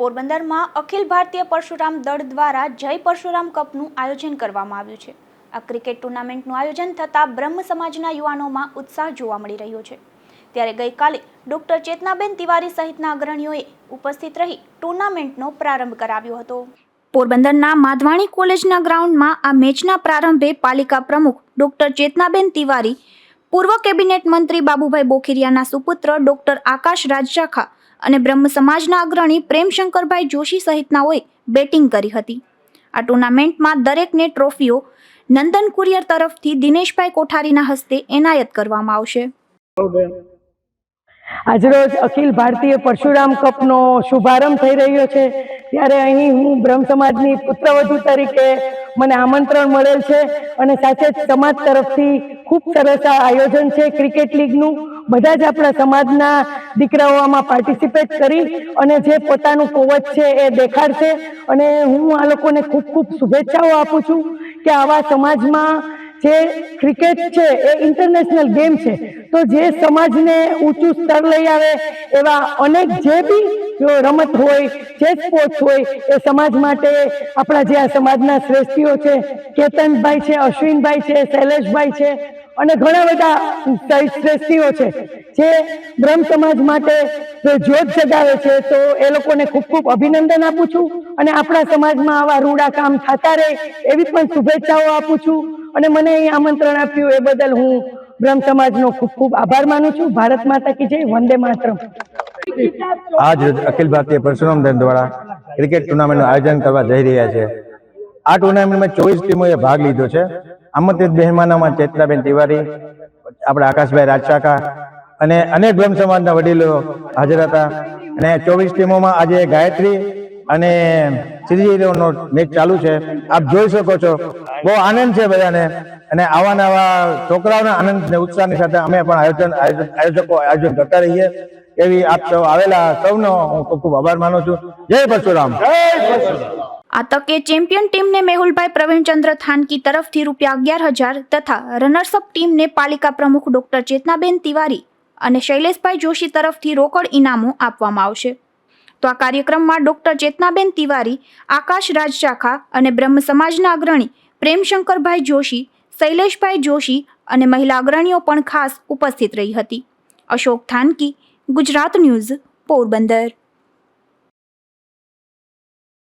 પોરબંદરમાં અખિલ ભારતીય પરશુરામ દળ દ્વારા જય પરશુરામ કપનું આયોજન કરવામાં આવ્યું છે. આ ક્રિકેટ ટુર્નામેન્ટનું આયોજન થતાં બ્રહ્મ સમાજના યુવાનોમાં ઉત્સાહ જોવા મળી રહ્યો છે. ત્યારે ગઈકાલે ડોક્ટર ચેતનાબેન તિવારી સહિતના અગ્રણીઓએ ઉપસ્થિત રહી ટુર્નામેન્ટનો પ્રારંભ કરાવ્યો હતો. પોરબંદરના માધવાણી કોલેજના ગ્રાઉન્ડમાં આ મેચના પ્રારંભે પાલિકા પ્રમુખ ડોક્ટર ચેતનાબેન તિવારી, પૂર્વ કેબિનેટ મંત્રી બાબુભાઈ બોખીરિયાના સુપુત્ર ડોક્ટર આકાશ રાજશાખા અને બ્રહ્મ સમાજના અગ્રણી પ્રેમશંકરભાઈ જોશી સહિતનાઓએ બેટિંગ કરી હતી. આ ટુર્નામેન્ટમાં દરેકને ટ્રોફીઓ નંદન કુરિયર તરફથી દિનેશભાઈ કોઠારીના હસ્તે એનાયત કરવામાં આવશે. આજરોજ અખિલ ભારતીય પરશુરામ કપનો શુભારંભ થઈ રહ્યો છે. ત્યારે અહીં હું બ્રહ્મ સમાજની પુત્રવધુ તરીકે મને આમંત્રણ મળેલ છે અને સાથે જ સમાજ તરફથી ખૂબ સરસ આ આયોજન છે ક્રિકેટ લીગનું. બધા જ આપણા સમાજના દીકરાઓ આમાં પાર્ટિસિપેટ કરી અને જે પોતાનું કોવચ છે એ દેખાડશે. અને હું આ લોકોને ખૂબ ખૂબ શુભેચ્છાઓ આપું છું કે આવા સમાજમાં જે ક્રિકેટ છે એ ઇન્ટરનેશનલ ગેમ છે. તો જે સમાજને ઊંચું સ્તર લઈ આવે એવા અનેક જે બી રમત હોય, જે સ્પોર્ટ્સ હોય, એ સમાજ માટે આપણા જે આ સમાજના શ્રેષ્ઠીઓ છે, કેતનભાઈ છે, અશ્વિનભાઈ છે, શૈલેષભાઈ છે અને ઘણા બધા શ્રેષ્ઠીઓ છે. જે બ્રહ્મ સમાજ માટે જ્યોત જગાવે છે, તો એ લોકોને ખૂબ ખૂબ અભિનંદન આપું છું અને આપણા સમાજમાં આવા રૂડા કામ થતા રહે એવી પણ શુભેચ્છાઓ આપું છું અને મને અહીં આમંત્રણ આપ્યું એ બદલ હું બ્રહ્મ સમાજનો ખૂબ ખૂબ આભાર માનું છું. ભારત માતા કી જય. વંદે માતરમ. આજ અખિલ ભારતીય પરશુરામ દળ દ્વારા ક્રિકેટ ટુર્નામેન્ટનું આયોજન કરવા જઈ રહ્યા છે. આ ટુર્નામેન્ટમાં ચોવીસ ટીમોએ ભાગ લીધો છે. આમંત્રિત મહેમાનોમાં ચેતનાબેન તિવારી, આપણા આકાશભાઈ રાજશાખા અને અનેક બ્રહ્મ સમાજના વડીલો હાજર હતા. અને ચોવીસ ટીમોમાં આજે ગાયત્રી અને શ્રીજીનો મેચ ચાલુ છે. આપ જોઈ શકો છો. બહુ આનંદ છે બધાને. અને આવા નવા છોકરાઓના આનંદ ને ઉત્સાહની સાથે અમે પણ આયોજન આયોજન- આયોજકો આયોજન કરતા રહીએ. એવી આપ સૌ આવેલા સૌનો હું ખૂબ ખૂબ આભાર માનું છું. જય પરશુરામ. આ તકે ચેમ્પિયન ટીમને મેહુલભાઈ પ્રવીણચંદ્ર થાનકી તરફથી રૂપિયા અગિયાર હજાર તથા રનર્સઅપ ટીમને પાલિકા પ્રમુખ ડોક્ટર ચેતનાબેન તિવારી અને શૈલેષભાઈ જોશી તરફથી રોકડ ઇનામો આપવામાં આવશે. તો આ કાર્યક્રમમાં ડોક્ટર ચેતનાબેન તિવારી, આકાશ રાજશાખા અને બ્રહ્મ સમાજના અગ્રણી પ્રેમશંકરભાઈ જોશી, શૈલેષભાઈ જોશી અને મહિલા અગ્રણીઓ પણ ખાસ ઉપસ્થિત રહી હતી. અશોક થાનકી, ગુજરાત ન્યૂઝ, પોરબંદર.